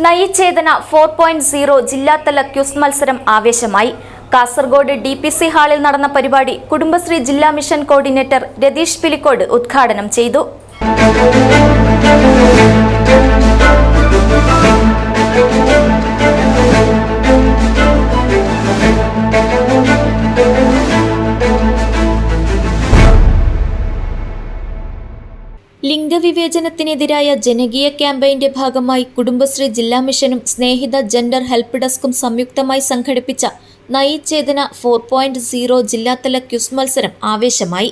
നയിച്ചേതന four point zero ജില്ലാതല quiz മത്സരം ആവേശമായി. കാസർഗോഡ് ഡി പി സി ഹാളിൽ നടന്ന പരിപാടി കുടുംബശ്രീ ജില്ലാ മിഷൻ കോർഡിനേറ്റർ രതീഷ് പിലിക്കോട് ഉദ്ഘാടനം ചെയ്തു. ലിംഗവിവേചനത്തിനെതിരായ ജനകീയ ക്യാമ്പയിന്റെ ഭാഗമായി കുടുംബശ്രീ ജില്ലാ മിഷനും സ്നേഹിത ജെൻഡർ ഹെൽപ്പ് ഡെസ്കും സംയുക്തമായി സംഘടിപ്പിച്ച നയിച്ചേതന ഫോർ പോയിന്റ് സീറോ ജില്ലാതല ക്യുസ് മത്സരം ആവേശമായി.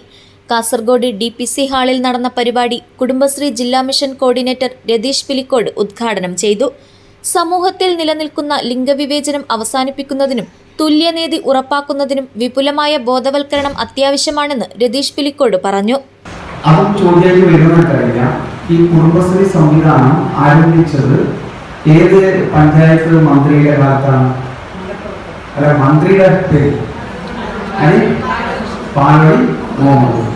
കാസർഗോഡ് ഡി പി സി ഹാളിൽ നടന്ന പരിപാടി കുടുംബശ്രീ ജില്ലാ മിഷൻ കോർഡിനേറ്റർ രതീഷ് പിലിക്കോട് ഉദ്ഘാടനം ചെയ്തു. സമൂഹത്തിൽ നിലനിൽക്കുന്ന ലിംഗവിവേചനം അവസാനിപ്പിക്കുന്നതിനും തുല്യനീതി ഉറപ്പാക്കുന്നതിനും വിപുലമായ ബോധവൽക്കരണം അത്യാവശ്യമാണെന്ന് രതീഷ് പിലിക്കോട് പറഞ്ഞു. അതും ചോദ്യമായിട്ട് കഴിഞ്ഞ ഈ കുടുംബശ്രീ സംവിധാനം ആരംഭിച്ചത് ഏത് പഞ്ചായത്ത് മന്ത്രിയുടെ കാലത്താണ് അല്ല മന്ത്രിയുടെ പേര്. പാലടി മുഹമ്മദ്.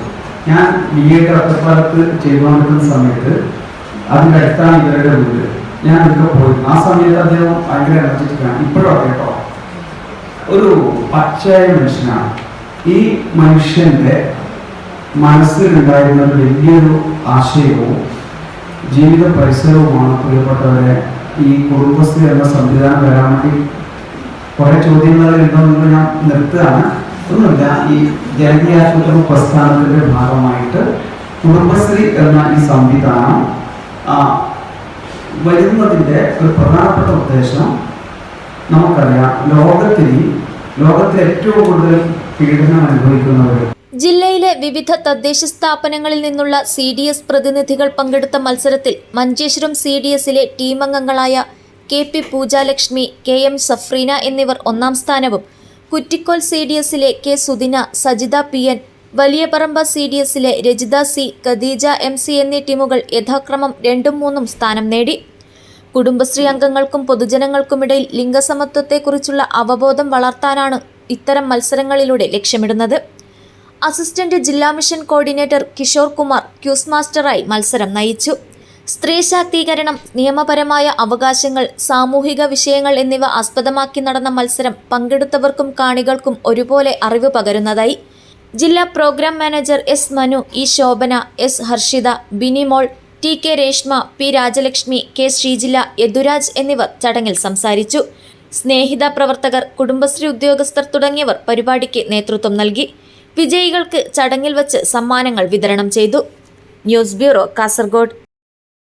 ഞാൻ ബി എ ഒറ്റപ്പാലത്ത് ചെയ്തുകൊണ്ടിരുന്ന സമയത്ത് അതിന്റെ അടുത്താണ് ഇവരുടെ വീട്. ഞാൻ ഇവിടെ പോയി. ആ സമയത്ത് അദ്ദേഹം ഭയങ്കര എനർജറ്റിക്കാണ്. ഇപ്പോഴും കേട്ടോ. ഒരു പച്ചയായ മനുഷ്യനാണ്. ഈ മനുഷ്യന്റെ മനസ്സിലുണ്ടായിരുന്ന വലിയൊരു ആശയവും ജീവിത പരിസരവുമാണ് പ്രിയപ്പെട്ടവരെ ഈ കുടുംബശ്രീ എന്ന സംവിധാനം വരാൻ വേണ്ടി കുറെ ചോദ്യങ്ങൾ ഉണ്ടോയെന്ന് ഞാൻ നിർത്തുകയാണ്. ഒന്നുമില്ല ഈ ജനകീയ ആശുപത്രി പ്രസ്ഥാനത്തിന്റെ ഭാഗമായിട്ട് കുടുംബശ്രീ എന്ന ഈ സംവിധാനം വരുന്നതിന്റെ ഒരു പ്രധാനപ്പെട്ട ഉദ്ദേശം നമുക്കറിയാം ലോകത്തിൽ ലോകത്തിൽ ഏറ്റവും കൂടുതൽ പീഡനം അനുഭവിക്കുന്നവർ ജില്ലയിലെ വിവിധ തദ്ദേശ സ്ഥാപനങ്ങളിൽ നിന്നുള്ള സി ഡി എസ് പ്രതിനിധികൾ പങ്കെടുത്ത മത്സരത്തിൽ മഞ്ചേശ്വരം സി ഡി എസിലെ ടീമംഗങ്ങളായ K P Poojalakshmi K M Safreena എന്നിവർ ഒന്നാം സ്ഥാനവും കുറ്റിക്കോൽ സി ഡി എസിലെ K Sudina Sajitha P N Valiyaparamba C D എസിലെ Rajitha C Khadeeja M C എന്നീ ടീമുകൾ യഥാക്രമം രണ്ടും മൂന്നും സ്ഥാനം നേടി. കുടുംബശ്രീ അംഗങ്ങൾക്കും പൊതുജനങ്ങൾക്കുമിടയിൽ ലിംഗസമത്വത്തെക്കുറിച്ചുള്ള അവബോധം വളർത്താനാണ് ഇത്തരം മത്സരങ്ങളിലൂടെ ലക്ഷ്യമിടുന്നത്. അസിസ്റ്റന്റ് ജില്ലാ mission coordinator Kishore Kumar quiz മാസ്റ്ററായി മത്സരം നയിച്ചു. സ്ത്രീ ശാക്തീകരണം നിയമപരമായ അവകാശങ്ങൾ സാമൂഹിക വിഷയങ്ങൾ എന്നിവ ആസ്പദമാക്കി നടന്ന മത്സരം പങ്കെടുത്തവർക്കും കാണികൾക്കും ഒരുപോലെ അറിവ് പകരുന്നതായി. ജില്ലാ programme manager S Manu E Shobhana S Harshitha Binimol T K Reshma P Rajalakshmi K Sreejila Yaduraj എന്നിവർ ചടങ്ങിൽ സംസാരിച്ചു. സ്നേഹിത പ്രവർത്തകർ കുടുംബശ്രീ ഉദ്യോഗസ്ഥർ തുടങ്ങിയവർ പരിപാടിക്ക് നേതൃത്വം നൽകി. വിജയികൾക്ക് ചടങ്ങിൽ വച്ച് സമ്മാനങ്ങൾ വിതരണം ചെയ്തു. News bureau Kasaragod.